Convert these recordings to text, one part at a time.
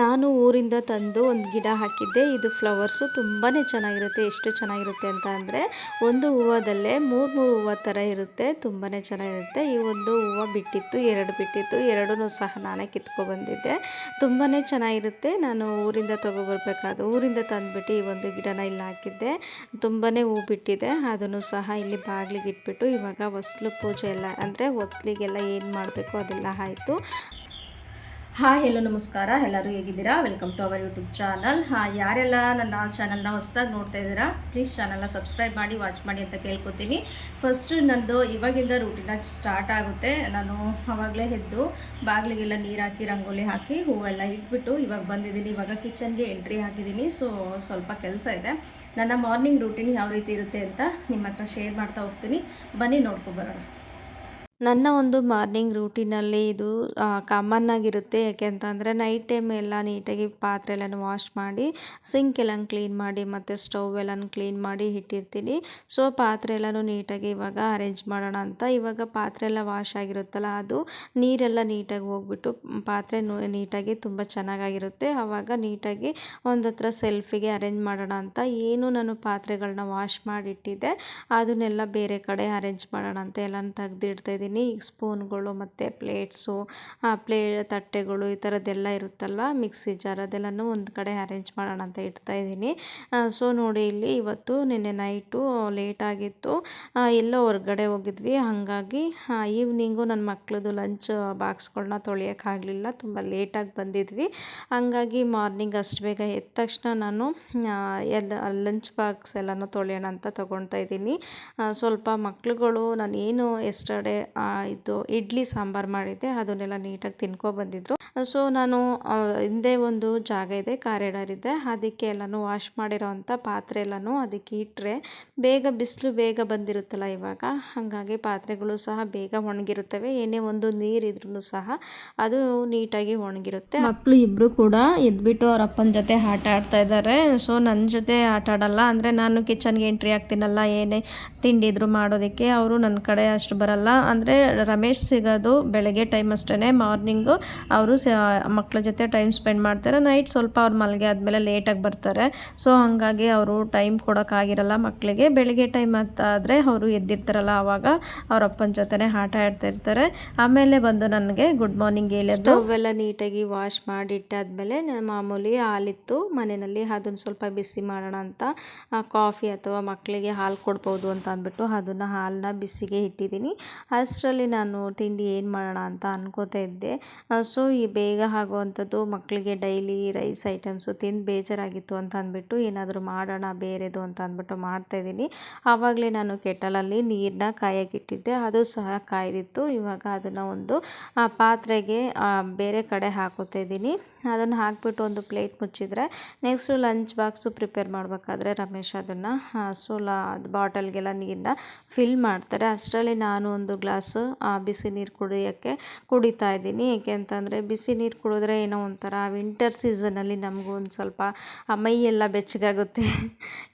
ನಾನು ಊರಿಂದ ತಂದು ಒಂದು ಗಿಡ ಹಾಕಿದ್ದೆ. ಇದು ಫ್ಲವರ್ಸು ತುಂಬಾ ಚೆನ್ನಾಗಿರುತ್ತೆ. ಎಷ್ಟು ಚೆನ್ನಾಗಿರುತ್ತೆ ಅಂತ ಅಂದರೆ ಒಂದು ಹೂವದಲ್ಲೇ ಮೂರು ಮೂರು ಹೂವು ಥರ ಇರುತ್ತೆ. ತುಂಬಾ ಚೆನ್ನಾಗಿರುತ್ತೆ. ಈ ಒಂದು ಹೂವು ಬಿಟ್ಟಿತ್ತು, ಎರಡು ಬಿಟ್ಟಿತ್ತು. ಎರಡೂ ಸಹ ನಾನೇ ಕಿತ್ಕೊಬಂದಿದ್ದೆ ತುಂಬಾ ಚೆನ್ನಾಗಿರುತ್ತೆ. ನಾನು ಊರಿಂದ ತೊಗೊಬರ್ಬೇಕಾದ ಊರಿಂದ ತಂದುಬಿಟ್ಟು ಈ ಒಂದು ಗಿಡನ ಇಲ್ಲಿ ಹಾಕಿದ್ದೆ. ತುಂಬಾ ಹೂ ಬಿಟ್ಟಿದೆ. ಅದನ್ನು ಸಹ ಇಲ್ಲಿ ಬಾಗಿಲಿಗೆ ಇಟ್ಬಿಟ್ಟು ಇವಾಗ ಹೊಸ್ಲು ಪೂಜೆ ಎಲ್ಲ ಅಂದರೆ ಹೊಸ್ಲಿಗೆಲ್ಲ ಏನು ಮಾಡಬೇಕು ಅದೆಲ್ಲ ಆಯಿತು. ಹಾಯ್ ಎಲ್ಲೋ ನಮಸ್ಕಾರ. ಎಲ್ಲರೂ ಹೇಗಿದ್ದೀರಾ? Welcome to our YouTube channel ಹಾಂ, ಯಾರೆಲ್ಲ ನನ್ನ ಚಾನಲ್ನ ಹೊಸ್ದಾಗಿ ನೋಡ್ತಾ ಇದ್ದೀರಾ ಪ್ಲೀಸ್ ಚಾನಲ್ನ ಸಬ್ಸ್ಕ್ರೈಬ್ ಮಾಡಿ ವಾಚ್ ಮಾಡಿ ಅಂತ ಕೇಳ್ಕೊತೀನಿ. ಫಸ್ಟು ನಂದು ಇವಾಗಿಂದ ರೂಟಿನ ಸ್ಟಾರ್ಟ್ ಆಗುತ್ತೆ. ನಾನು ಅವಾಗಲೇ ಎದ್ದು ಬಾಗಿಲಿಗೆಲ್ಲ ನೀರು ಹಾಕಿ, ರಂಗೋಲಿ ಹಾಕಿ, ಹೂವೆಲ್ಲ ಇಟ್ಬಿಟ್ಟು ಇವಾಗ ಬಂದಿದ್ದೀನಿ. ಇವಾಗ ಕಿಚನ್ಗೆ ಎಂಟ್ರಿ ಹಾಕಿದ್ದೀನಿ. ಸೊ ಸ್ವಲ್ಪ ಕೆಲಸ ಇದೆ. ನನ್ನ ಮಾರ್ನಿಂಗ್ ರೂಟೀನ್ ಯಾವ ರೀತಿ ಇರುತ್ತೆ ಅಂತ ನಿಮ್ಮ ಹತ್ರ ಶೇರ್ ಮಾಡ್ತಾ ಹೋಗ್ತೀನಿ. ಬನ್ನಿ ನೋಡ್ಕೊಬರೋಣ ನನ್ನ ಒಂದು ಮಾರ್ನಿಂಗ್ ರೂಟೀನಲ್ಲಿ ಇದು ಕಾಮನ್ ಆಗಿರುತ್ತೆ. ಯಾಕೆ ಅಂತಂದರೆ ನೈಟ್ ಟೈಮ್ ಎಲ್ಲ ನೀಟಾಗಿ ಪಾತ್ರೆ ಎಲ್ಲ ವಾಶ್ ಮಾಡಿ ಸಿಂಕ್ ಎಲ್ಲ ಕ್ಲೀನ್ ಮಾಡಿ, ಮತ್ತು ಸ್ಟವ್ ಎಲ್ಲನೂ ಕ್ಲೀನ್ ಮಾಡಿ ಇಟ್ಟಿರ್ತೀನಿ. ಸೊ ಪಾತ್ರೆ ಎಲ್ಲನೂ ನೀಟಾಗಿ ಇವಾಗ ಅರೇಂಜ್ ಮಾಡೋಣ ಅಂತ ಇವಾಗ ಪಾತ್ರೆ ಎಲ್ಲ ವಾಶ್ ಆಗಿರುತ್ತಲ್ಲ, ಅದು ನೀರೆಲ್ಲ ನೀಟಾಗಿ ಹೋಗ್ಬಿಟ್ಟು, ಪಾತ್ರೆ ನೀಟಾಗಿ ತುಂಬ ಚೆನ್ನಾಗಾಗಿರುತ್ತೆ. ಆವಾಗ ನೀಟಾಗಿ ಒಂದು ಹತ್ರ ಸೆಲ್ಫಿಗೆ ಅರೇಂಜ್ ಮಾಡೋಣ ಅಂತ ಏನು ನಾನು ಪಾತ್ರೆಗಳನ್ನ ವಾಶ್ ಮಾಡಿಟ್ಟಿದ್ದೆ. ಅದನ್ನೆಲ್ಲ ಬೇರೆ ಕಡೆ ಅರೇಂಜ್ ಮಾಡೋಣ ಅಂತ ಎಲ್ಲನೂ ತೆಗ್ದಿಡ್ತಾ ಇದ್ದೀನಿ ಸ್ಪೂನ್ಗಳು ಮತ್ತು ಪ್ಲೇಟ್ಸು ಪ್ಲೇ, ತಟ್ಟೆಗಳು ಈ ಥರದ್ದೆಲ್ಲ ಇರುತ್ತಲ್ವ ಮಿಕ್ಸಿ ಜಾರ್ ಅದೆಲ್ಲನೂ ಒಂದು ಕಡೆ ಅರೇಂಜ್ ಮಾಡೋಣ ಅಂತ ಇಡ್ತಾ ಇದ್ದೀನಿ. ಸೊ ನೋಡಿ ಇಲ್ಲಿ ಇವತ್ತು ನಿನ್ನೆ ನೈಟು ಲೇಟ್ ಆಗಿತ್ತು. ಎಲ್ಲೋ ಹೊರಗಡೆ ಹೋಗಿದ್ವಿ. ಹಾಗಾಗಿ ಈವ್ನಿಂಗು ನನ್ನ ಮಕ್ಳದ್ದು ಲಂಚ್ ಬಾಕ್ಸ್ಗಳನ್ನ ತೊಳೆಯೋಕ್ಕಾಗಲಿಲ್ಲ ತುಂಬ ಲೇಟಾಗಿ ಬಂದಿದ್ವಿ. ಹಂಗಾಗಿ ಮಾರ್ನಿಂಗ್ ಅಷ್ಟು ಬೇಗ ಎದ್ದ ತಕ್ಷಣ ನಾನು ಎಲ್ಲ ಲಂಚ್ ಬಾಕ್ಸ್ ಎಲ್ಲನೂ ತೊಳೆಯೋಣ ಅಂತ ತೊಗೊಳ್ತಾ ಇದ್ದೀನಿ. ಸ್ವಲ್ಪ ಮಕ್ಳುಗಳು ನಾನು ಏನು ಇದು ಇಡ್ಲಿ ಸಾಂಬಾರು ಮಾಡಿದ್ದೆ, ಅದನ್ನೆಲ್ಲ ನೀಟಾಗಿ ತಿನ್ಕೊಬಂದಿದ್ರು ಸೊ ನಾನು ಹಿಂದೆ ಒಂದು ಜಾಗ ಇದೆ, ಕಾರಿಡಾರ್ ಇದೆ, ಅದಕ್ಕೆ ಎಲ್ಲನೂ ವಾಶ್ ಮಾಡಿರೋ ಅಂಥ ಪಾತ್ರೆ ಎಲ್ಲನೂ ಅದಕ್ಕೆ ಇಟ್ಟರೆ ಬೇಗ ಬಿಸಿಲು ಬೇಗ ಬಂದಿರುತ್ತಲ್ಲ ಇವಾಗ. ಹಾಗಾಗಿ ಪಾತ್ರೆಗಳು ಸಹ ಬೇಗ ಒಣಗಿರುತ್ತವೆ, ಏನೇ ಒಂದು ನೀರಿದ್ರೂ ಸಹ ಅದು ನೀಟಾಗಿ ಒಣಗಿರುತ್ತೆ. ಮಕ್ಕಳು ಇಬ್ಬರು ಕೂಡ ಎದ್ಬಿಟ್ಟು ಅವ್ರ ಅಪ್ಪನ ಜೊತೆ ಆಟ ಆಡ್ತಾ ಇದ್ದಾರೆ ಸೊ ನನ್ನ ಜೊತೆ ಆಟ ಆಡಲ್ಲ, ಅಂದರೆ ನಾನು ಕಿಚನ್ಗೆ ಎಂಟ್ರಿ ಆಗ್ತೀನಲ್ಲ, ಏನೇ ತಿಂಡಿದ್ರು ಮಾಡೋದಕ್ಕೆ, ಅವರು ನನ್ನ ಕಡೆ ಅಷ್ಟು ಬರಲ್ಲ. ಅಂದರೆ ರಮೇಶ್ ಸಿಗೋದು ಬೆಳಗ್ಗೆ ಟೈಮ್ ಅಷ್ಟೇ ಮಾರ್ನಿಂಗು ಅವರು ಮಕ್ಕಳ ಜೊತೆ ಟೈಮ್ ಸ್ಪೆಂಡ್ ಮಾಡ್ತಾರೆ ನೈಟ್ ಸ್ವಲ್ಪ ಅವ್ರು ಮಲಗೆ ಆದಮೇಲೆ ಲೇಟಾಗಿ ಬರ್ತಾರೆ. ಸೊ ಹಾಗಾಗಿ ಅವರು ಟೈಮ್ ಕೊಡೋಕ್ಕಾಗಿರಲ್ಲ ಮಕ್ಕಳಿಗೆ ಬೆಳಗ್ಗೆ ಟೈಮ್ ಆದರೆ ಅವರು ಎದ್ದಿರ್ತಾರಲ್ಲ ಆವಾಗ ಅವ್ರ ಅಪ್ಪನ ಜೊತೆನೇ ಆಟ ಆಡ್ತಿರ್ತಾರೆ ಆಮೇಲೆ ಬಂದು ನನಗೆ ಗುಡ್ ಮಾರ್ನಿಂಗ್ ಹೇಳಿದ್ದು ಅವೆಲ್ಲ ನೀಟಾಗಿ ವಾಶ್ ಮಾಡಿ ಇಟ್ಟಾದ್ಮೇಲೆ ಮಾಮೂಲಿ ಹಾಲಿತ್ತು. ಮನೆಯಲ್ಲಿ ಅದನ್ನು ಸ್ವಲ್ಪ ಬಿಸಿ ಮಾಡೋಣ ಅಂತ ಕಾಫಿ ಅಥವಾ ಮಕ್ಕಳಿಗೆ ಹಾಲು ಕೊಡ್ಬೋದು ಅಂತ ಅಂದ್ಬಿಟ್ಟು ಅದನ್ನು ಹಾಲನ್ನ ಬಿಸಿಗೆ ಇಟ್ಟಿದ್ದೀನಿ. ಅಷ್ಟರಲ್ಲಿ ನಾನು ತಿಂಡಿ ಏನು ಮಾಡೋಣ ಅಂತ ಅನ್ಕೋತಾ ಇದ್ದೆ. ಸೊ ಈ ಬೇಗ ಆಗುವಂಥದ್ದು ಮಕ್ಕಳಿಗೆ ಡೈಲಿ ರೈಸ್ ಐಟಮ್ಸು ತಿಂದು ಬೇಜಾರಾಗಿತ್ತು ಅಂತ ಅಂದ್ಬಿಟ್ಟು ಏನಾದರೂ ಮಾಡೋಣ, ಬೇರೆದು ಅಂತ ಅಂದ್ಬಿಟ್ಟು ಮಾಡ್ತಾಯಿದ್ದೀನಿ ಆವಾಗಲೇ ನಾನು ಕೆಟಲಲ್ಲಿ ನೀರನ್ನ ಕಾಯಕ್ಕಿಟ್ಟಿದ್ದೆ ಅದು ಸಹ ಕಾಯ್ದಿತ್ತು. ಇವಾಗ ಅದನ್ನು ಒಂದು ಪಾತ್ರೆಗೆ ಬೇರೆ ಕಡೆ ಹಾಕೋತಾ ಇದ್ದೀನಿ. ಅದನ್ನು ಹಾಕ್ಬಿಟ್ಟು ಒಂದು ಪ್ಲೇಟ್ ಮುಚ್ಚಿದರೆ ನೆಕ್ಸ್ಟು ಲಂಚ್ ಬಾಕ್ಸು ಪ್ರಿಪೇರ್ ಮಾಡಬೇಕಾದ್ರೆ ರಮೇಶ್ ಅದನ್ನು ಸೊ ಲಾ ಬಾಟಲ್ಗೆಲ್ಲ ನೀರನ್ನ ಫಿಲ್ ಮಾಡ್ತಾರೆ. ಅಷ್ಟರಲ್ಲಿ ನಾನು ಒಂದು ಗ್ಲಾಸು ಬಿಸಿ ನೀರು ಕುಡಿಯೋಕ್ಕೆ ಕುಡಿತಾ ಇದ್ದೀನಿ. ಏಕೆ ಅಂತಂದರೆ, ಬಿಸಿ ನೀರು ಕುಡಿದ್ರೆ ಏನೋ ಒಂಥರ ವಿಂಟರ್ ಸೀಸನಲ್ಲಿ ನಮಗೂ ಒಂದು ಸ್ವಲ್ಪ ಮೈ ಎಲ್ಲ ಬೆಚ್ಚಗಾಗುತ್ತೆ.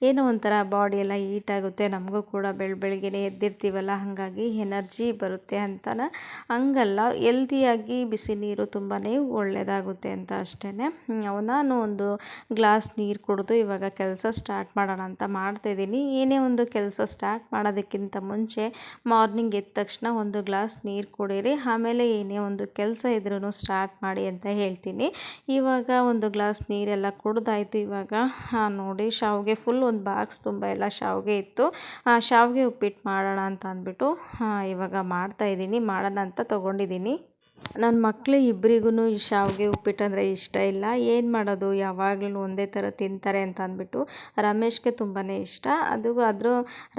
ಏನೋ ಒಂಥರ ಬಾಡಿ ಎಲ್ಲ ಹೀಟ್ ಆಗುತ್ತೆ. ನಮಗೂ ಕೂಡ ಬೆಳ, ಬೆಳಗ್ಗೆನೇ ಎದ್ದಿರ್ತೀವಲ್ಲ, ಹಾಗಾಗಿ ಎನರ್ಜಿ ಬರುತ್ತೆ ಅಂತನ ಹಂಗಲ್ಲ. ಎಲ್ದಿಯಾಗಿ ಬಿಸಿ ನೀರು ತುಂಬಾ ಒಳ್ಳೆಯದಾಗುತ್ತೆ ಅಂತ ಅಷ್ಟೇ ನಾನು ಒಂದು ಗ್ಲಾಸ್ ನೀರು ಕುಡಿದು ಇವಾಗ ಕೆಲಸ ಸ್ಟಾರ್ಟ್ ಮಾಡೋಣ ಅಂತ ಮಾಡ್ತಾಯಿದ್ದೀನಿ ಏನೇ ಒಂದು ಕೆಲಸ ಸ್ಟಾರ್ಟ್ ಮಾಡೋದಕ್ಕಿಂತ ಮುಂಚೆ ಮಾರ್ನಿಂಗ್ ಎದ್ದ ತಕ್ಷಣ ಒಂದು ಗ್ಲಾಸ್ ನೀರು ಕುಡೀರಿ, ಆಮೇಲೆ ಏನೇ ಒಂದು ಕೆಲಸ ಇದ್ರೂ ಸ್ಟಾರ್ಟ್ ಮಾಡಿ ಅಂತ ಹೇಳ್ತೀನಿ. ಇವಾಗ ಒಂದು ಗ್ಲಾಸ್ ನೀರೆಲ್ಲ ಕುಡ್ದಾಯ್ತು ಇವಾಗ ನೋಡಿ, ಶಾವಿಗೆ ಫುಲ್ ಒಂದು ಬಾಕ್ಸ್ ತುಂಬ ಎಲ್ಲ ಶಾವಿಗೆ ಇತ್ತು. ಶಾವಿಗೆ ಉಪ್ಪಿಟ್ಟು ಮಾಡೋಣ ಅಂತ ಅಂದ್ಬಿಟ್ಟು ಇವಾಗ ಮಾಡ್ತಾಯಿದ್ದೀನಿ ಮಾಡೋಣ ಅಂತ ತೊಗೊಂಡಿದ್ದೀನಿ. ನನ್ನ ಮಕ್ಕಳು ಇಬ್ಬರಿಗೂ ಈ ಶಾವಿಗೆ ಉಪ್ಪಿಟ್ಟು ಅಂದರೆ ಇಷ್ಟ ಇಲ್ಲ. ಏನು ಮಾಡೋದು? ಯಾವಾಗಲೂ ಒಂದೇ ಥರ ತಿಂತಾರೆ ಅಂತ ಅಂದ್ಬಿಟ್ಟು ರಮೇಶ್ಗೆ ತುಂಬಾ ಇಷ್ಟ. ಅದು ಅದ್ರ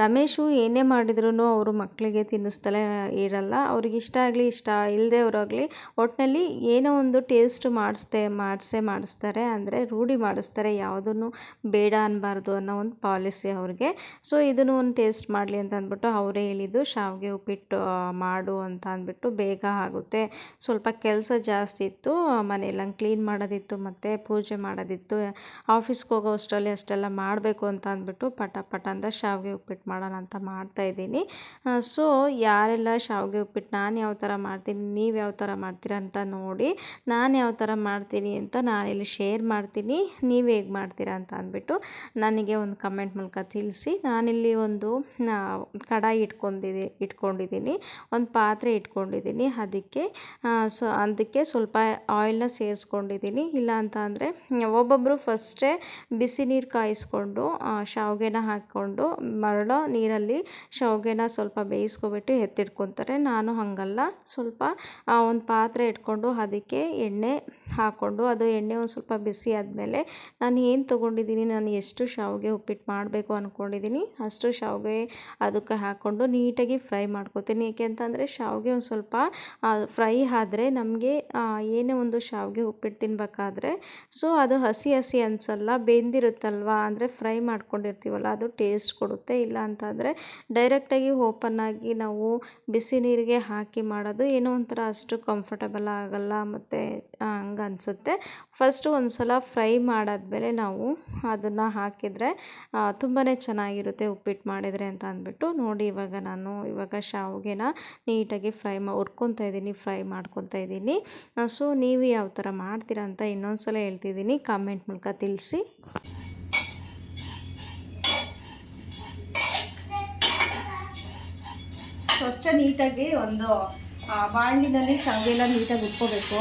ರಮೇಶು ಏನೇ ಮಾಡಿದ್ರೂ ಅವರು ಮಕ್ಕಳಿಗೆ ತಿನ್ನಿಸ್ತಲೇ ಇರಲ್ಲ. ಅವ್ರಿಗೆ ಇಷ್ಟ ಆಗಲಿ, ಇಷ್ಟ ಇಲ್ಲದೆ ಅವರಾಗಲಿ ಒಟ್ಟಿನಲ್ಲಿ ಏನೋ ಒಂದು ಟೇಸ್ಟ್ ಮಾಡಿಸ್ತೇ, ಮಾಡಿಸೇ ಮಾಡಿಸ್ತಾರೆ. ಅಂದರೆ ರೂಢಿ ಮಾಡಿಸ್ತಾರೆ. ಯಾವುದನ್ನು ಬೇಡ ಅನ್ನಬಾರ್ದು ಅನ್ನೋ ಒಂದು ಪಾಲಿಸಿ ಅವ್ರಿಗೆ. ಸೊ ಇದನ್ನು ಒಂದು ಟೇಸ್ಟ್ ಮಾಡಲಿ ಅಂತ ಅಂದ್ಬಿಟ್ಟು ಅವರೇ ಹೇಳಿದ್ದು, ಶಾವಿಗೆ ಉಪ್ಪಿಟ್ಟು ಮಾಡು ಅಂತ ಅಂದ್ಬಿಟ್ಟು ಬೇಗ ಆಗುತ್ತೆ. ಸ್ವಲ್ಪ ಕೆಲಸ ಜಾಸ್ತಿ ಇತ್ತು, ಮನೆಯೆಲ್ಲ ಕ್ಲೀನ್ ಮಾಡೋದಿತ್ತು, ಮತ್ತು ಪೂಜೆ ಮಾಡೋದಿತ್ತು. ಆಫೀಸ್ಗೆ ಹೋಗೋ ಅಷ್ಟರಲ್ಲಿ ಅಷ್ಟೆಲ್ಲ ಮಾಡಬೇಕು ಅಂತ ಅಂದ್ಬಿಟ್ಟು ಪಟ ಪಟ ಅಂತ ಶಾವಿಗೆ ಉಪ್ಪಿಟ್ಟು ಮಾಡೋಣ ಅಂತ ಮಾಡ್ತಾಯಿದ್ದೀನಿ ಸೊ ಯಾರೆಲ್ಲ ಶಾವಿಗೆ ಉಪ್ಪಿಟ್ಟು ನಾನು ಯಾವ ಥರ ಮಾಡ್ತೀನಿ, ನೀವು ಯಾವ ಥರ ಮಾಡ್ತೀರಾ ಅಂತ ನೋಡಿ, ನಾನು ಯಾವ ಥರ ಮಾಡ್ತೀನಿ ಅಂತ ನಾನಿಲ್ಲಿ ಶೇರ್ ಮಾಡ್ತೀನಿ, ನೀವು ಹೇಗೆ ಮಾಡ್ತೀರಾ ಅಂತ ಅಂದ್ಬಿಟ್ಟು ನನಗೆ ಒಂದು ಕಮೆಂಟ್ ಮೂಲಕ ತಿಳಿಸಿ. ನಾನಿಲ್ಲಿ ಒಂದು ಕಡಾಯಿ ಇಟ್ಕೊಂಡಿದ್ದೆ ಇಟ್ಕೊಂಡಿದ್ದೀನಿ, ಒಂದು ಪಾತ್ರೆ ಇಟ್ಕೊಂಡಿದ್ದೀನಿ. ಅದಕ್ಕೆ ಸೊ ಅದಕ್ಕೆ ಸ್ವಲ್ಪ ಆಯಿಲ್ನ ಸೇರಿಸ್ಕೊಂಡಿದ್ದೀನಿ. ಇಲ್ಲ ಅಂತ ಅಂದರೆ ಒಬ್ಬೊಬ್ಬರು ಫಸ್ಟೇ ಬಿಸಿ ನೀರು ಕಾಯಿಸ್ಕೊಂಡು ಶಾವಿಗೆನ ಹಾಕ್ಕೊಂಡು, ಮರಳೋ ನೀರಲ್ಲಿ ಶಾವಿಗೆನ ಸ್ವಲ್ಪ ಬೇಯಿಸ್ಕೊಬಿಟ್ಟು ಎತ್ತಿಟ್ಕೊತಾರೆ. ನಾನು ಹಾಗಲ್ಲ. ಸ್ವಲ್ಪ ಒಂದು ಪಾತ್ರೆ ಇಟ್ಕೊಂಡು ಅದಕ್ಕೆ ಎಣ್ಣೆ ಹಾಕ್ಕೊಂಡು ಅದು ಎಣ್ಣೆ ಒಂದು ಸ್ವಲ್ಪ ಬಿಸಿ ಆದಮೇಲೆ ನಾನು ಏನು ತೊಗೊಂಡಿದ್ದೀನಿ, ನಾನು ಎಷ್ಟು ಶಾವಿಗೆ ಉಪ್ಪಿಟ್ಟು ಮಾಡಬೇಕು ಅಂದ್ಕೊಂಡಿದ್ದೀನಿ ಅಷ್ಟು ಶಾವಿಗೆ ಅದಕ್ಕೆ ಹಾಕ್ಕೊಂಡು ನೀಟಾಗಿ ಫ್ರೈ ಮಾಡ್ಕೊತೀನಿ. ಏಕೆ ಅಂತಂದರೆ ಶಾವಿಗೆ ಒಂದು ಸ್ವಲ್ಪ ಫ್ರೈ ಆದ್ರೆ ನಮಗೆ ಏನೇ ಒಂದು ಶಾವಿಗೆ ಉಪ್ಪಿಟ್ಟು ತಿನ್ನಬೇಕಾದ್ರೆ ಸೊ ಅದು ಹಸಿ ಹಸಿ ಅನಿಸಲ್ಲ, ಬೆಂದಿರುತ್ತಲ್ವಾ, ಅಂದರೆ ಫ್ರೈ ಮಾಡ್ಕೊಂಡಿರ್ತೀವಲ್ಲ, ಅದು ಟೇಸ್ಟ್ ಕೊಡುತ್ತೆ. ಇಲ್ಲ ಅಂತಂದರೆ ಡೈರೆಕ್ಟಾಗಿ ಆಗಿ ನಾವು ಬಿಸಿ ನೀರಿಗೆ ಹಾಕಿ ಮಾಡೋದು ಏನೋ ಒಂಥರ ಅಷ್ಟು ಕಂಫರ್ಟಬಲ್ ಆಗಲ್ಲ ಮತ್ತು ಹಂಗೆ ಅನಿಸುತ್ತೆ. ಫಸ್ಟು ಒಂದು ಸಲ ಫ್ರೈ ಮಾಡಾದ್ಮೇಲೆ ನಾವು ಅದನ್ನು ಹಾಕಿದರೆ ತುಂಬಾ ಚೆನ್ನಾಗಿರುತ್ತೆ ಉಪ್ಪಿಟ್ಟು ಮಾಡಿದರೆ ಅಂತ ಅಂದ್ಬಿಟ್ಟು ನೋಡಿ ಇವಾಗ ನಾನು ಇವಾಗ ಶಾವಿಗೆನ ನೀಟಾಗಿ ಫ್ರೈ ಮಾ ಉರ್ಕೊತಾ ಇದ್ದೀನಿ ಫ್ರೈ ಮಾಡ್ಕೊತಾ ಇದ್ದೀನಿ. ಸೊ ನೀವು ಯಾವ ಥರ ಮಾಡ್ತೀರಾ ಅಂತ ಇನ್ನೊಂದು ಸಲ ಹೇಳ್ತಿದ್ದೀನಿ. ಕಾಮೆಂಟ್ ಮೂಲಕ ತಿಳಿಸಿ. ಫಸ್ಟ್ ನೀಟಾಗಿ ಒಂದು ಬಾಣಲಿನಲ್ಲಿ ಶಾವಿಗೆಲ್ಲ ನೀಟಾಗಿ ಉಟ್ಕೋಬೇಕು.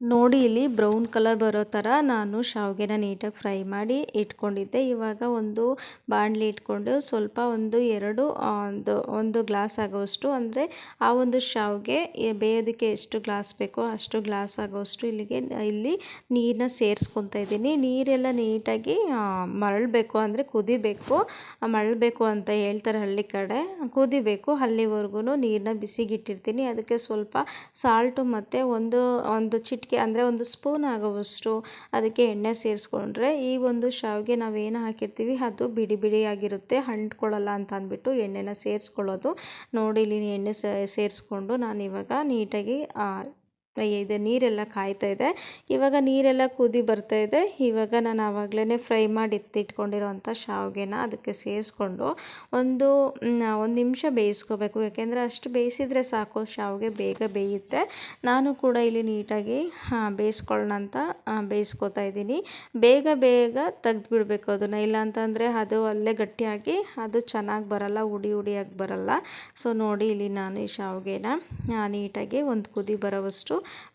ನೋಡಿ ಇಲ್ಲಿ ಬ್ರೌನ್ ಕಲರ್ ಬರೋ ಥರ ನಾನು ಶಾವಿಗೆನ ನೀಟಾಗಿ ಫ್ರೈ ಮಾಡಿ ಇಟ್ಕೊಂಡಿದ್ದೆ. ಇವಾಗ ಒಂದು ಬಾಣಲಿ ಇಟ್ಕೊಂಡು ಸ್ವಲ್ಪ ಒಂದು ಎರಡು ಒಂದು ಒಂದು ಗ್ಲಾಸ್ ಆಗೋಷ್ಟು ಅಂದರೆ ಆ ಒಂದು ಶಾವಿಗೆ ಬೇಯೋದಕ್ಕೆ ಎಷ್ಟು ಗ್ಲಾಸ್ ಬೇಕೋ ಅಷ್ಟು ಗ್ಲಾಸ್ ಆಗೋಷ್ಟು ಇಲ್ಲಿಗೆ, ಇಲ್ಲಿ ನೀರನ್ನ ಸೇರಿಸ್ಕೊತಾ ಇದ್ದೀನಿ. ನೀರೆಲ್ಲ ನೀಟಾಗಿ ಮರಳಬೇಕು ಅಂದರೆ ಕುದಿಬೇಕು. ಮರಳಬೇಕು ಅಂತ ಹೇಳ್ತಾರೆ ಹಳ್ಳಿ ಕಡೆ. ಕುದಿಬೇಕು ಅಲ್ಲಿವರೆಗೂ ನೀರನ್ನ ಬಿಸಿಗಿಟ್ಟಿರ್ತೀನಿ. ಅದಕ್ಕೆ ಸ್ವಲ್ಪ ಸಾಲ್ಟು ಮತ್ತು ಒಂದು ಒಂದು ಚಿಟ್ ಚಿಟಿಕೆ ಅಂದರೆ ಒಂದು ಸ್ಪೂನ್ ಆಗುವಷ್ಟು ಅದಕ್ಕೆ ಎಣ್ಣೆ ಸೇರಿಸ್ಕೊಂಡ್ರೆ ಈ ಒಂದು ಶಾವಿಗೆ ನಾವೇನು ಹಾಕಿರ್ತೀವಿ ಅದು ಬಿಡಿ ಬಿಡಿಯಾಗಿರುತ್ತೆ, ಅಂಟ್ಕೊಳ್ಳಲ್ಲ ಅಂತ ಅಂದ್ಬಿಟ್ಟು ಎಣ್ಣೆನ ಸೇರಿಸ್ಕೊಳ್ಳೋದು. ನೋಡಿ ಇಲ್ಲಿ ಎಣ್ಣೆ ಸೇರಿಸ್ಕೊಂಡು ನಾನು ಇವಾಗ ನೀಟಾಗಿ ಇದೆ, ನೀರೆಲ್ಲ ಕಾಯ್ತಾ ಇದೆ. ಇವಾಗ ನೀರೆಲ್ಲ ಕುದಿ ಬರ್ತಾ ಇದೆ. ಇವಾಗ ನಾನು ಆವಾಗಲೇ ಫ್ರೈ ಮಾಡಿ ಎತ್ತಿಟ್ಕೊಂಡಿರೋವಂಥ ಶಾವಿಗೆನ ಅದಕ್ಕೆ ಸೇರಿಸ್ಕೊಂಡು ಒಂದು ಒಂದು ನಿಮಿಷ ಬೇಯಿಸ್ಕೋಬೇಕು. ಯಾಕೆಂದರೆ ಅಷ್ಟು ಬೇಯಿಸಿದರೆ ಸಾಕು, ಶಾವಿಗೆ ಬೇಗ ಬೇಯುತ್ತೆ. ನಾನು ಕೂಡ ಇಲ್ಲಿ ನೀಟಾಗಿ ಬೇಯಿಸ್ಕೊಳ್ಳೋಣ ಅಂತ ಬೇಯಿಸ್ಕೊತಾ ಇದ್ದೀನಿ. ಬೇಗ ಬೇಗ ತೆಗ್ದು ಬಿಡಬೇಕು ಅದನ್ನು. ಇಲ್ಲ ಅಂತಂದರೆ ಅದು ಅಲ್ಲೇ ಗಟ್ಟಿಯಾಗಿ, ಅದು ಚೆನ್ನಾಗಿ ಬರಲ್ಲ, ಉಡಿ ಉಡಿಯಾಗಿ ಬರಲ್ಲ. ಸೊ, ನೋಡಿ, ಇಲ್ಲಿ ನಾನು ಈ ಶಾವಿಗೆನ ನೀಟಾಗಿ ಒಂದು ಕುದಿ ಬರೋವಷ್ಟು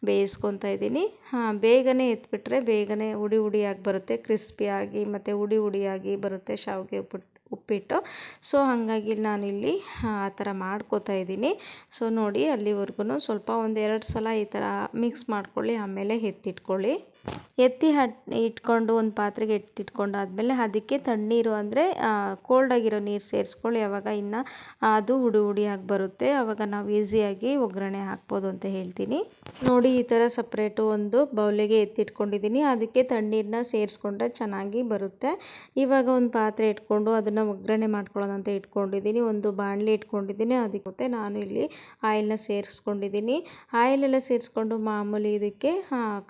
ಬೇಯಿಸ್ಕೊತಾ ಇದ್ದೀನಿ. ಹಾಂ, ಬೇಗನೆ ಎತ್ಬಿಟ್ರೆ ಬೇಗನೆ ಉಡಿ ಉಡಿಯಾಗಿ ಬರುತ್ತೆ, ಕ್ರಿಸ್ಪಿಯಾಗಿ ಮತ್ತು ಉಡಿ ಉಡಿಯಾಗಿ ಬರುತ್ತೆ ಶಾವಿಗೆ ಉಪ್ಪಿಟ್ಟು ಉಪ್ಪಿಟ್ಟು. ಸೊ ಹಾಗಾಗಿ ನಾನಿಲ್ಲಿ ಆ ಥರ ಮಾಡ್ಕೋತಾ ಇದ್ದೀನಿ. ಸೊ ನೋಡಿ ಅಲ್ಲಿವರೆಗೂ ಸ್ವಲ್ಪ ಒಂದೆರಡು ಸಲ ಈ ಥರ ಮಿಕ್ಸ್ ಮಾಡ್ಕೊಳ್ಳಿ, ಆಮೇಲೆ ಎತ್ತಿಟ್ಕೊಳ್ಳಿ. ಎತ್ತಿ ಹಟ್, ಇಟ್ಕೊಂಡು ಒಂದು ಪಾತ್ರೆಗೆ ಎತ್ತಿಟ್ಕೊಂಡಾದ್ಮೇಲೆ ಅದಕ್ಕೆ ತಣ್ಣೀರು ಅಂದರೆ ಕೋಲ್ಡಾಗಿರೋ ನೀರು ಸೇರಿಸ್ಕೊಳ್ಳಿ. ಯಾವಾಗ ಇನ್ನು ಅದು ಹುಡಿ ಹುಡಿಯಾಗಿ ಬರುತ್ತೆ. ಆವಾಗ ನಾವು ಈಸಿಯಾಗಿ ಒಗ್ಗರಣೆ ಹಾಕ್ಬೋದು ಅಂತ ಹೇಳ್ತೀನಿ. ನೋಡಿ, ಈ ಥರ ಸಪ್ರೇಟು ಒಂದು ಬೌಲಿಗೆ ಎತ್ತಿಟ್ಕೊಂಡಿದ್ದೀನಿ ಅದಕ್ಕೆ ತಣ್ಣೀರನ್ನ ಸೇರಿಸ್ಕೊಂಡ್ರೆ ಚೆನ್ನಾಗಿ ಬರುತ್ತೆ. ಇವಾಗ ಒಂದು ಪಾತ್ರೆ ಇಟ್ಕೊಂಡು ಅದನ್ನು ಒಗ್ಗರಣೆ ಮಾಡ್ಕೊಳ್ಳೋದಂತ ಇಟ್ಕೊಂಡಿದ್ದೀನಿ ಒಂದು ಬಾಣಲಿ ಇಟ್ಕೊಂಡಿದ್ದೀನಿ ಅದಕ್ಕೆ ನಾನು ಇಲ್ಲಿ ಆಯಿಲ್ನ ಸೇರಿಸ್ಕೊಂಡಿದ್ದೀನಿ ಆಯಿಲೆಲ್ಲ ಸೇರಿಸ್ಕೊಂಡು ಮಾಮೂಲಿ ಇದಕ್ಕೆ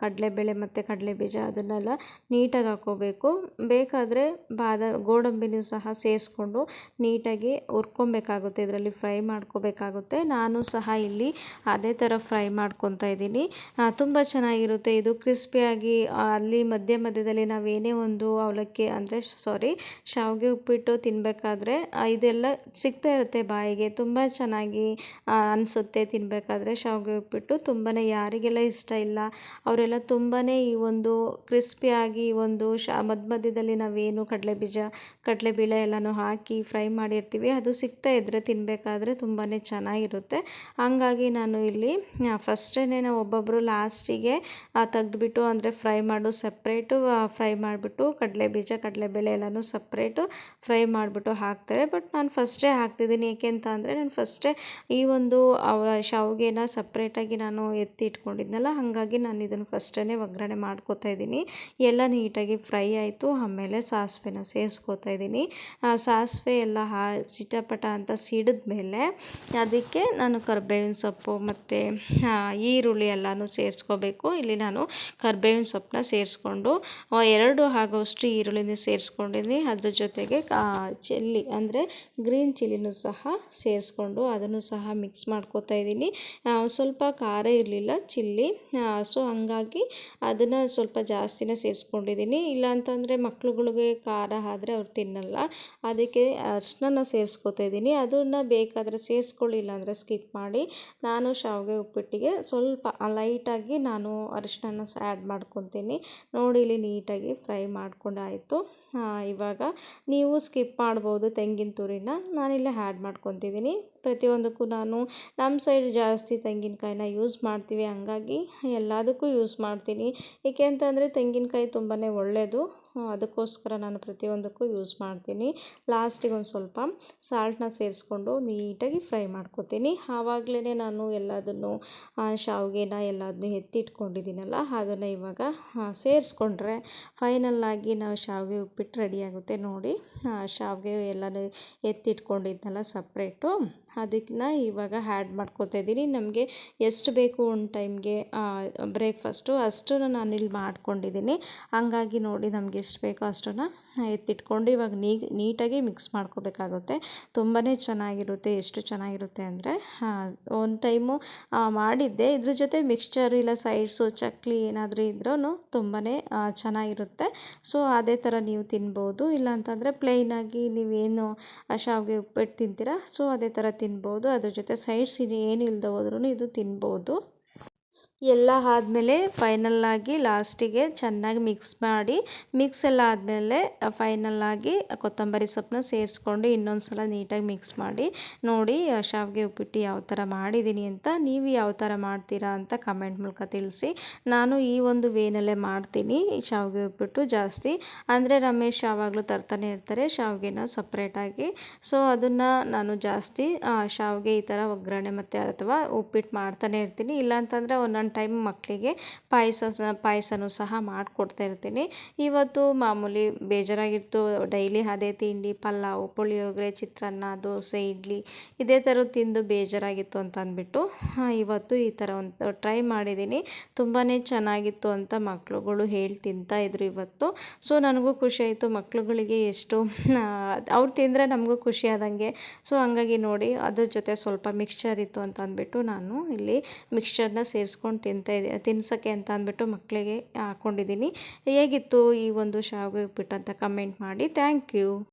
ಕಡಲೆಬೇಳೆ ಮತ್ತು ಕಡಲೆ ಬೀಜ ಅದನ್ನೆಲ್ಲ ನೀಟಾಗಿ ಹಾಕ್ಕೋಬೇಕು. ಬೇಕಾದರೆ ಬಾದ, ಗೋಡಂಬಿನೂ ಸಹ ಸೇರಿಸ್ಕೊಂಡು ನೀಟಾಗಿ ಹುರ್ಕೊಬೇಕಾಗುತ್ತೆ, ಇದರಲ್ಲಿ ಫ್ರೈ ಮಾಡ್ಕೋಬೇಕಾಗುತ್ತೆ. ನಾನು ಸಹ ಇಲ್ಲಿ ಅದೇ ಥರ ಫ್ರೈ ಮಾಡ್ಕೊತಾ ಇದ್ದೀನಿ. ತುಂಬ ಚೆನ್ನಾಗಿರುತ್ತೆ. ಇದು ಕ್ರಿಸ್ಪಿಯಾಗಿ ಅಲ್ಲಿ ಮಧ್ಯ ಮಧ್ಯದಲ್ಲಿ ನಾವೇನೇ ಒಂದು ಅವಲಕ್ಕಿ ಅಂದರೆ ಸಾರಿ ಶಾವಿಗೆ ಉಪ್ಪಿಟ್ಟು ತಿನ್ನಬೇಕಾದ್ರೆ ಇದೆಲ್ಲ ಸಿಗ್ತಾ ಇರುತ್ತೆ ಬಾಯಿಗೆ. ತುಂಬ ಚೆನ್ನಾಗಿ ಅನಿಸುತ್ತೆ ತಿನ್ನಬೇಕಾದ್ರೆ ಶಾವಿಗೆ ಉಪ್ಪಿಟ್ಟು. ತುಂಬಾ ಯಾರಿಗೆಲ್ಲ ಇಷ್ಟ ಇಲ್ಲ, ಅವರೆಲ್ಲ ತುಂಬಾ ಒಂದು ಕ್ರಿಸ್ಪಿಯಾಗಿ ಒಂದು ಶಾ ಮಧ್ಯ ಮಧ್ಯದಲ್ಲಿ ನಾವೇನು ಕಡಲೆ ಬೀಜ ಕಡಲೆ ಕಡಲೆಬೇಳೆ ಎಲ್ಲನೂ ಹಾಕಿ ಫ್ರೈ ಮಾಡಿರ್ತೀವಿ. ಅದು ಸಿಗ್ತಾ ಇದ್ದರೆ ತಿನ್ನಬೇಕಾದ್ರೆ ತುಂಬಾ ಚೆನ್ನಾಗಿರುತ್ತೆ. ಹಂಗಾಗಿ ನಾನು ಇಲ್ಲಿ ಫಸ್ಟೇ ನಾವು ಒಬ್ಬೊಬ್ಬರು ಲಾಸ್ಟಿಗೆ ತೆಗೆದ್ಬಿಟ್ಟು ಅಂದರೆ ಫ್ರೈ ಮಾಡು ಸಪ್ರೇಟು ಫ್ರೈ ಮಾಡಿಬಿಟ್ಟು ಕಡಲೆ ಬೀಜ ಕಡಲೆಬೇಳೆ ಎಲ್ಲನೂ ಸಪ್ರೇಟು ಫ್ರೈ ಮಾಡಿಬಿಟ್ಟು ಹಾಕ್ತಾರೆ ಬಟ್ ನಾನು ಫಸ್ಟೇ ಹಾಕ್ತಿದ್ದೀನಿ. ಏಕೆ ಅಂತ ಅಂದರೆ ನಾನು ಫಸ್ಟೇ ಈ ಒಂದು ಅವರ ಶಾವಿಗೆನ ಸಪ್ರೇಟಾಗಿ ನಾನು ಎತ್ತಿ ಇಟ್ಕೊಂಡಿದ್ನಲ್ಲ, ಹಾಗಾಗಿ ನಾನು ಇದನ್ನು ಫಸ್ಟೇ ಒಗ್ಗರಣೆ ಮಾಡ್ಕೊತಾ ಇದ್ದೀನಿ. ಎಲ್ಲ ನೀಟಾಗಿ ಫ್ರೈ ಆಯಿತು. ಆಮೇಲೆ ಸಾಸಿವೆನ ಸೇರಿಸ್ಕೋತಾ ಇದ್ದೀನಿ. ಸಾಸಿವೆ ಎಲ್ಲ ಹಾ ಚಿಟಪಟ ಅಂತ ಸಿಡಿದ ಮೇಲೆ ಅದಕ್ಕೆ ನಾನು ಕರ್ಬೇವಿನ ಸೊಪ್ಪು ಮತ್ತು ಈರುಳ್ಳಿ ಎಲ್ಲನೂ ಸೇರಿಸ್ಕೋಬೇಕು. ಇಲ್ಲಿ ನಾನು ಕರ್ಬೇವಿನ ಸೊಪ್ಪನ್ನ ಸೇರಿಸ್ಕೊಂಡು ಎರಡು ಆಗೋಷ್ಟು ಈರುಳ್ಳಿನ ಸೇರಿಸ್ಕೊಂಡಿದ್ದೀನಿ. ಅದ್ರ ಜೊತೆಗೆ ಚಿಲ್ಲಿ ಅಂದರೆ ಗ್ರೀನ್ ಚಿಲ್ಲಿನೂ ಸಹ ಸೇರಿಸ್ಕೊಂಡು ಅದನ್ನು ಸಹ ಮಿಕ್ಸ್ ಮಾಡ್ಕೋತಾ ಇದ್ದೀನಿ. ಸ್ವಲ್ಪ ಖಾರ ಇರಲಿಲ್ಲ ಚಿಲ್ಲಿ. ಸೊ ಹಂಗಾಗಿ ಅದನ್ನು ಸ್ವಲ್ಪ ಜಾಸ್ತಿನೇ ಸೇರಿಸ್ಕೊಂಡಿದ್ದೀನಿ. ಇಲ್ಲಾಂತಂದರೆ ಮಕ್ಳುಗಳಿಗೆ ಖಾರ ಆದರೆ ಅವ್ರು ತಿನ್ನಲ್ಲ. ಅದಕ್ಕೆ ಅರ್ಶಿನ ಸೇರಿಸ್ಕೊತಾ ಇದ್ದೀನಿ. ಅದನ್ನು ಬೇಕಾದರೆ ಸೇರಿಸ್ಕೊಳ್ಳಿ ಅಂದರೆ ಸ್ಕಿಪ್ ಮಾಡಿ ನಾನು ಶಾವಿಗೆ ಉಪ್ಪಿಟ್ಟಿಗೆ ಸ್ವಲ್ಪ ಲೈಟಾಗಿ ನಾನು ಅರಿಶಿನ ಸಹ ಆ್ಯಡ್ ಮಾಡ್ಕೊತೀನಿ. ನೋಡಿ ಇಲ್ಲಿ ನೀಟಾಗಿ ಫ್ರೈ ಮಾಡ್ಕೊಂಡಾಯಿತು. ಇವಾಗ ನೀವು ಸ್ಕಿಪ್ ಮಾಡ್ಬೋದು ತೆಂಗಿನ ತುರಿನ. ನಾನಿಲ್ಲಿ ಆ್ಯಡ್ ಮಾಡ್ಕೊತಿದ್ದೀನಿ. ಪ್ರತಿಯೊಂದಕ್ಕೂ ನಾನು ನಮ್ಮ ಸೈಡ್ ಜಾಸ್ತಿ ತೆಂಗಿನಕಾಯಿನ ಯೂಸ್ ಮಾಡ್ತೀವಿ. ಹಂಗಾಗಿ ಎಲ್ಲದಕ್ಕೂ ಯೂಸ್ ಮಾಡ್ತೀನಿ. ಏಕೆ ಅಂತಂದರೆ ತೆಂಗಿನಕಾಯಿ ತುಂಬಾ ಒಳ್ಳೆಯದು ಅದಕ್ಕೋಸ್ಕರ ನಾನು ಪ್ರತಿಯೊಂದಕ್ಕೂ ಯೂಸ್ ಮಾಡ್ತೀನಿ. ಲಾಸ್ಟಿಗೆ ಒಂದು ಸ್ವಲ್ಪ ಸಾಲ್ಟನ್ನ ಸೇರಿಸ್ಕೊಂಡು ನೀಟಾಗಿ ಫ್ರೈ ಮಾಡ್ಕೊತೀನಿ. ಆವಾಗಲೇ ನಾನು ಎಲ್ಲದನ್ನು ಶಾವಿಗೆನ ಎಲ್ಲದನ್ನು ಎತ್ತಿಟ್ಕೊಂಡಿದ್ದೀನಲ್ಲ, ಅದನ್ನು ಇವಾಗ ಸೇರಿಸ್ಕೊಂಡ್ರೆ ಫೈನಲ್ಲಾಗಿ ನಾವು ಶಾವಿಗೆ ಉಪ್ಪಿಟ್ಟು ರೆಡಿಯಾಗುತ್ತೆ ನೋಡಿ. ಶಾವಿಗೆ ಎಲ್ಲನೂ ಎತ್ತಿಟ್ಕೊಂಡಿದ್ನಲ್ಲ ಸಪ್ರೇಟು ಅದನ್ನ ಇವಾಗ ಆ್ಯಡ್ ಮಾಡ್ಕೋತಾ ಇದ್ದೀನಿ. ನಮಗೆ ಎಷ್ಟು ಬೇಕು ಒಂದು ಟೈಮ್ಗೆ ಬ್ರೇಕ್ಫಾಸ್ಟು ಅಷ್ಟನ್ನು ಇಲ್ಲಿ ಮಾಡ್ಕೊಂಡಿದ್ದೀನಿ. ಹಂಗಾಗಿ ನೋಡಿ ನಮಗೆ ಎಷ್ಟು ಬೇಕೋ ಅಷ್ಟನ್ನು ಎತ್ತಿಟ್ಕೊಂಡು ಇವಾಗ ನೀಟಾಗಿ ಮಿಕ್ಸ್ ಮಾಡ್ಕೋಬೇಕಾಗುತ್ತೆ. ತುಂಬಾ ಚೆನ್ನಾಗಿರುತ್ತೆ, ಎಷ್ಟು ಚೆನ್ನಾಗಿರುತ್ತೆ ಅಂದರೆ ಒಂದು ಟೈಮು ಮಾಡಿದ್ದೆ. ಇದ್ರ ಜೊತೆ ಮಿಕ್ಸ್ಚರ್ ಇಲ್ಲ, ಸೈಡ್ಸು, ಚಕ್ಲಿ ಏನಾದರೂ ಇದ್ರೂ ತುಂಬಾ ಚೆನ್ನಾಗಿರುತ್ತೆ. ಸೊ, ಅದೇ ಥರ ನೀವು ತಿನ್ಬೋದು. ಇಲ್ಲಾಂತಂದರೆ ಪ್ಲೈನಾಗಿ ನೀವೇನು ಶಾವಿಗೆ ಉಪ್ಪಿಟ್ಟು ತಿಂತೀರಾ, ಸೊ, ಅದೇ ಥರ ತಿನ್ಬೋದು. ಅದ್ರ ಜೊತೆ ಸೈಡ್ಸ್ ಏನು ಇಲ್ಲದೆ ಹೋದ್ರೂ ಇದು ತಿನ್ಬೋದು. ಎಲ್ಲ ಆದಮೇಲೆ ಫೈನಲ್ಲಾಗಿ ಲಾಸ್ಟಿಗೆ ಚೆನ್ನಾಗಿ ಮಿಕ್ಸ್ ಮಾಡಿ ಮಿಕ್ಸ್ ಎಲ್ಲ ಆದಮೇಲೆ ಫೈನಲ್ಲಾಗಿ ಕೊತ್ತಂಬರಿ ಸೊಪ್ಪನ್ನ ಸೇರಿಸ್ಕೊಂಡು ಇನ್ನೊಂದು ಸಲ ನೀಟಾಗಿ ಮಿಕ್ಸ್ ಮಾಡಿ, ನೋಡಿ ಶಾವಿಗೆ ಉಪ್ಪಿಟ್ಟು ಯಾವ ಥರ ಮಾಡಿದ್ದೀನಿ ಅಂತ, ನೀವು ಯಾವ ಥರ ಮಾಡ್ತೀರಾ ಅಂತ ಕಮೆಂಟ್ ಮೂಲಕ ತಿಳಿಸಿ. ನಾನು ಈ ಒಂದು ವೇನಲ್ಲೇ ಮಾಡ್ತೀನಿ ಶಾವಿಗೆ ಉಪ್ಪಿಟ್ಟು ಜಾಸ್ತಿ. ಅಂದರೆ ರಮೇಶ್ ಯಾವಾಗಲೂ ತರ್ತಾನೆ ಇರ್ತಾರೆ ಶಾವಿಗೆನ ಸಪ್ರೇಟಾಗಿ ಸೊ ಅದನ್ನು ನಾನು ಜಾಸ್ತಿ ಶಾವಿಗೆ ಈ ಥರ ಒಗ್ಗರಣೆ ಮತ್ತು ಅಥವಾ ಉಪ್ಪಿಟ್ಟು ಮಾಡ್ತಾನೆ ಇರ್ತೀನಿ. ಇಲ್ಲಾಂತಂದರೆ ಒಂದೊಂದು ಟೈಮ್ ಮಕ್ಕಳಿಗೆ ಪಾಯಸ ಪಾಯಸನೂ ಸಹ ಮಾಡಿಕೊಡ್ತಾ ಇರ್ತೀನಿ. ಇವತ್ತು ಮಾಮೂಲಿ ಬೇಜಾರಾಗಿತ್ತು. ಡೈಲಿ ಅದೇ ತಿಂಡಿ, ಪಲಾವು, ಪುಳಿಯೋಗರೆ, ಚಿತ್ರಾನ್ನ, ದೋಸೆ, ಇಡ್ಲಿ, ಇದೇ ಥರ ತಿಂದು ಬೇಜಾರಾಗಿತ್ತು ಅಂತ ಅಂದ್ಬಿಟ್ಟು ಇವತ್ತು ಈ ಥರ ಒಂದು ಟ್ರೈ ಮಾಡಿದ್ದೀನಿ. ತುಂಬಾ ಚೆನ್ನಾಗಿತ್ತು ಅಂತ ಮಕ್ಕಳುಗಳು ಹೇಳಿ ತಿಂತಾಯಿದ್ರು ಇವತ್ತು. ಸೊ, ನನಗೂ ಖುಷಿ ಆಯಿತು. ಮಕ್ಕಳುಗಳಿಗೆ ಎಷ್ಟು ಅವ್ರು ತಿಂದರೆ ನಮಗೂ ಖುಷಿ ಆದಂಗೆ. ಸೊ, ಹಂಗಾಗಿ ನೋಡಿ, ಅದ್ರ ಜೊತೆ ಸ್ವಲ್ಪ ಮಿಕ್ಸ್ಚರ್ ಇತ್ತು ಅಂತ ಅಂದ್ಬಿಟ್ಟು ನಾನು ಇಲ್ಲಿ ಮಿಕ್ಸ್ಚರ್ನ ಸೇರಿಸ್ಕೊಂಡು ತಿಂತಾ ಇದ್ದೆ, ತಿನ್ಸೋಕ್ಕೆ ಅಂತ ಅಂದ್ಬಿಟ್ಟು ಮಕ್ಕಳಿಗೆ ಹಾಕ್ಕೊಂಡಿದ್ದೀನಿ ಹೇಗಿತ್ತು ಈ ಒಂದು ಶಾವಿಗೆ ಉಪ್ಪಿಟ್ಟು ಅಂತ ಕಮೆಂಟ್ ಮಾಡಿ. Thank you